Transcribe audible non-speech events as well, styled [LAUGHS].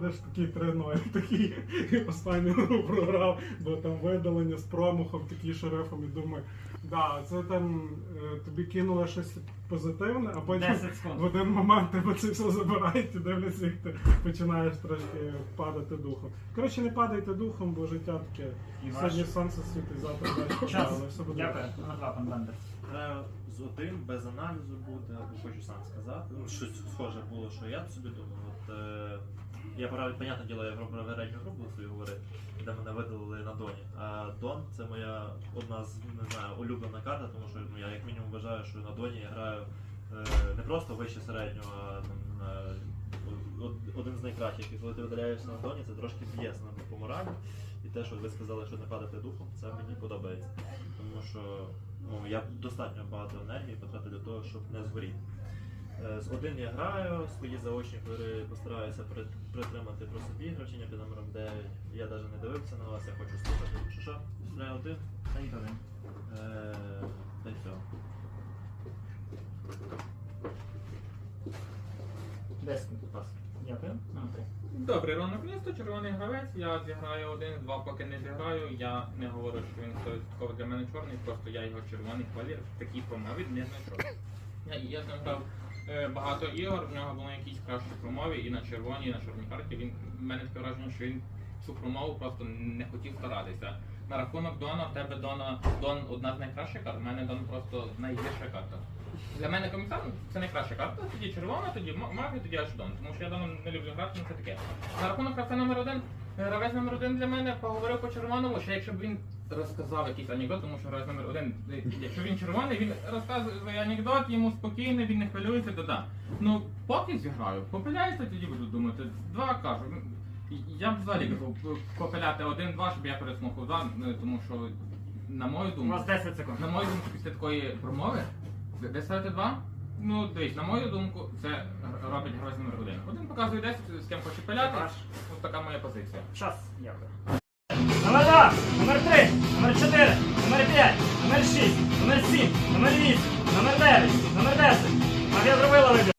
Деш такий 3-0, [LAUGHS] такий останню гру програв, бо там видалення з промахом, такий шерифом, і думаю, да, це там е, тобі кинуло щось позитивне, а потім в один момент тебе це все забирають і дивляться, як ти починаєш трошки падати духом. Коротше, не падайте духом, бо життя таке. І Сьогодні ваш сонце світить, завтра час. але все буде. Дякую. Номер два, пан Бендер. Граю з один, без аналізу буде, або хочу сам сказати. Ну, щось схоже було, що я собі думав. От, е, я правильно, понятне діло, я про передню гру буду свою говорити, де мене видалили на Доні. А Дон це моя одна з не знаю, улюблена карта, тому що ну, я як мінімум вважаю, що на Доні я граю е, не просто вище середнього, а там, е, од- один з найкращих. І коли ти видаляєшся на Доні, це трошки б'є на по моралі. І те, що ви сказали, що не падати духом, це мені подобається. Тому що ну, я достатньо багато енергії потратив для того, щоб не згоріти. Е, З один я граю, свої заочні постараюся притримати про собі гравчиня під номером 9. Я навіть не дивився на вас, я хочу слухати. Що що? Стріляю один. Стоїть один. Е, Та й все. Десять ласка. Дякую. Добрий ранок місто, червоний гравець. Я зіграю один, два, поки не зіграю. Я не говорю, що він 100% для мене чорний, просто я його червоний колір в такій промові не знайшов. Я, я з грав е, багато ігор, в нього були якісь кращі промови і на червоній, і на чорній карті. Він в мене таке враження, що він цю промову просто не хотів старатися. На рахунок Дона, в тебе Дона Дон одна з найкращих карт, в мене Дон просто найгірша карта. Для мене комісар це найкраща карта, тоді червона, тоді ма- маг і тоді аж Дон. Тому що я Доном не люблю грати, ну це таке. На рахунок гравця номер один, е, гравець номер один для мене поговорив по червоному, що якщо б він розказав якийсь анекдот, тому що гравець номер один, якщо він червоний, він розказує анекдот, йому спокійно, він не хвилюється, то да. Ну, поки зіграю, попиляється, тоді буду думати. Два кажу. ну, Я б взагалі кажу, попиляти один-два, щоб я пересмокав два, е, тому що, на мою У думку, вас 10 секунд. на мою думку, після такої промови, ви- ви ставите два? Ну, дивись, на мою думку, це робить гравець номер один. Один показує 10, з ким хоче пиляти. Ось така моя позиція. час. Дякую. Номер. Номер три. 4, номер 5, номер 6, номер 7, номер 8, номер 9, номер 10. А я зробила вибір.